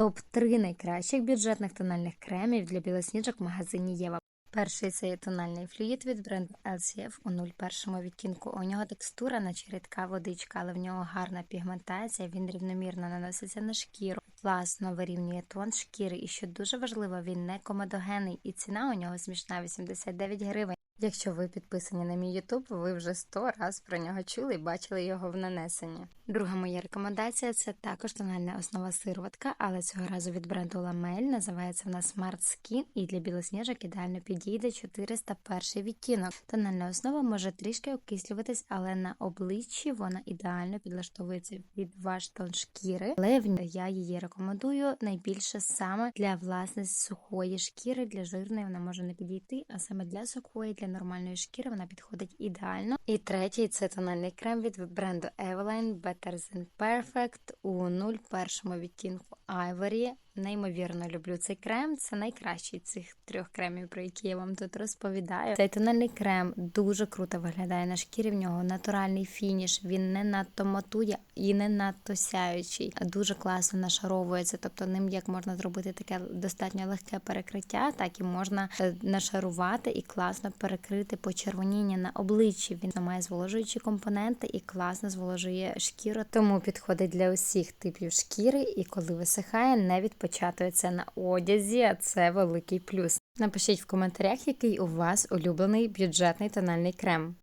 Топ-3 найкращих бюджетних тональних кремів для білосніжок в магазині Єва. Перший це є тональний флюїд від бренду LCF у 01 відтінку. У нього текстура, наче рідка водичка, але в нього гарна пігментація, він рівномірно наноситься на шкіру, класно вирівнює тон шкіри. І що дуже важливо, він не комедогенний, і ціна у нього смішна 89 гривень. Якщо ви підписані на мій YouTube, ви вже 100 раз про нього чули і бачили його в нанесенні. Друга моя рекомендація це також тональна основа сироватка, але цього разу від бренду Lamel. Називається вона Smart Skin і для білосніжок ідеально підійде 401 відтінок. Тональна основа може трішки окислюватись, але на обличчі вона ідеально підлаштовується під ваш тон шкіри. Але я її рекомендую найбільше саме для власне сухої шкіри. Для жирної вона може не підійти, а саме для сухої, для нормальної шкіри вона підходить ідеально. І третій це тональний крем від бренду Eveline Better Than Perfect у 01 відтінку Ivory. Неймовірно люблю цей крем. Це найкращий цих трьох кремів, про які я вам тут розповідаю. Цей тональний крем дуже круто виглядає на шкірі. В нього натуральний фініш. Він не надто матує і не надто сяючий. Дуже класно нашаровується. Тобто ним як можна зробити таке достатньо легке перекриття, так і можна е, нашарувати і класно перекрити почервоніння на обличчі. Він має зволожуючі компоненти і класно зволожує шкіру, тому підходить для усіх типів шкіри, і коли висихає, не відпочатується на одязі, а це великий плюс. Напишіть в коментарях, який у вас улюблений бюджетний тональний крем.